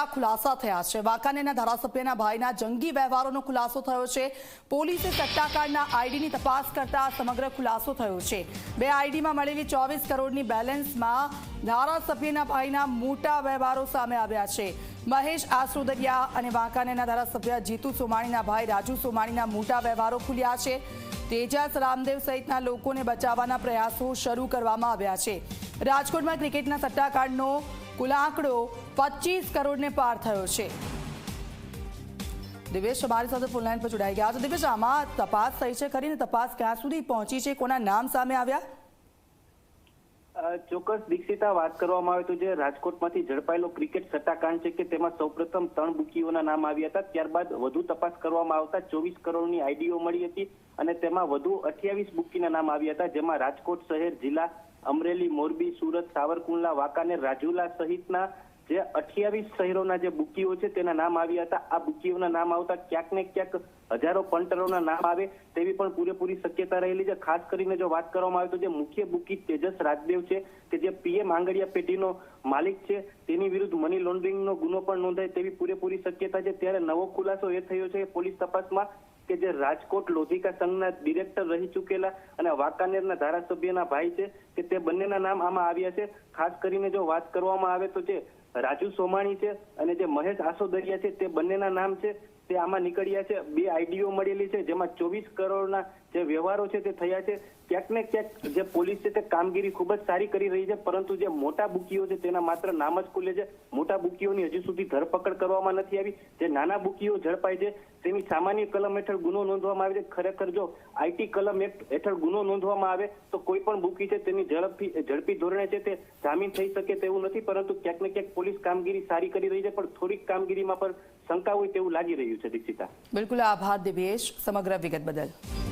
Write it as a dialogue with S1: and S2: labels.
S1: મોટા ખુલાસા થયા છે. વાંકાનેરના ધારાસભ્યના ભાઈના જંગી વ્યવહારોનો ખુલાસો થયો છે. પોલીસે સટ્ટાકાંડના આઈડીની તપાસ કરતા સમગ્ર ખુલાસો થયો છે. બે આઈડીમાં મળેલી ચોવીસ કરોડની બેલેન્સમાં ધારાસભ્યના ભાઈના મોટા વ્યવહારો સામે આવ્યા છે. મહેશ આસુદરિયા અને વાંકાનેરના ધારાસભ્ય જીતુ સોમાણીના ભાઈ રાજુ સોમાણીના મોટા વ્યવહારો ખુલ્યા છે. તેજાસ રામદેવ સહિતના લોકોને બચાવવાના પ્રયાસો શરૂ કરવામાં આવ્યા છે. રાજકોટમાં ક્રિકેટના સટ્ટાકાંડનો કુલ આંકડો પચીસ કરોડને પાર થયો છે. દિવેશ અમારી સાથે ફોનલાઈન પર જોડાઈ ગયા તો દિવેશ આમાં તપાસ થઈ છે કરીને તપાસ ક્યાં સુધી પહોંચી છે? કોના નામ સામે આવ્યા?
S2: ચોક્કસ દીક્ષિતા વાત કરવામાં આવે તો જે રાજકોટમાંથી ઝડપાયેલો ક્રિકેટ સટ્ટાકાંડ છે કે તેમાં સૌપ્રથમ ત્રણ બુકીઓના નામ આવ્યા હતા. ત્યારબાદ વધુ તપાસ કરવામાં આવતા ચોવીસ કરોડની આઈડીઓ મળી હતી અને તેમાં વધુ અઠ્યાવીસ બુકીના નામ આવ્યા હતા. જેમાં રાજકોટ શહેર, જિલ્લા અમરેલી, મોરબી, સુરત, સાવરકુંડલા વાંકાનેર રાજુલા સહિતના જે અઠ્યાવીસ શહેરોના જે બુકીઓ છે તેના નામ આવ્યા હતા. આ બુકીઓના નામ આવતા ક્યાંક ને ક્યાંક હજારો પંટરોના નામ આવે તેવી પણ પૂરેપૂરી શક્યતા રહેલી છે. ખાસ કરીને જો વાત કરવામાં આવે તો જે મુખ્ય બુકી તેજસ રાજદેવ છે કે જે પીએમ આંગડિયા પેઢીનો માલિક છે તેની વિરુદ્ધ મની લોન્ડરિંગનો ગુનો પણ નોંધાય તેવી પૂરેપૂરી શક્યતા છે. ત્યારે નવો ખુલાસો એ થયો છે પોલીસ તપાસમાં કે જે રાજકોટ લોધિકા સંઘના ડિરેક્ટર રહી ચૂકેલા અને વાંકાનેરના ધારાસભ્યના ભાઈ છે કે તે બંનેના નામ આમાં આવ્યા છે. ખાસ કરીને જો વાત કરવામાં આવે તો જે રાજુ સોમાણી છે અને જે મહેશ આસોદરિયા છે તે બંનેના નામ છે. તે આમાં નીકળ્યા છે. બે આઈડીઓ મળેલી છે જેમાં ચોવીસ કરોડના જે વ્યવહારો છે તે થયા છે, ક્યાંક ને ક્યાંક જે પોલીસ છે તે કામગીરી ખૂબ જ સારી કરી રહી છે, પરંતુ જે મોટા બુકીઓ છે તેના માત્ર નામ જ ખુલે છે. મોટા બુકીઓની હજુ સુધી ધરપકડ કરવામાં નથી આવી. જે નાના બુકીઓ ઝડપાય છે, તેની સામાન્ય કલમ હેઠળ ગુનો નોંધવામાં આવે છે. ખરેખર જો આઈટી કલમ એક્ટ હેઠળ ગુનો નોંધવામાં આવે, તો કોઈ પણ બુકી છે તેની ઝડપી ઝડપી ધોરણે છે તે જામીન થઈ શકે તેવું નથી, પરંતુ ક્યાંક ને ક્યાંક પોલીસ કામગીરી સારી કરી રહી છે, પણ થોડીક કામગીરીમાં પણ શંકા હોય તેવું લાગી રહ્યું છે, દીક્ષિતા.
S1: બિલકુલ આભાર દિવેશ, સમગ્ર વિગત બદલ.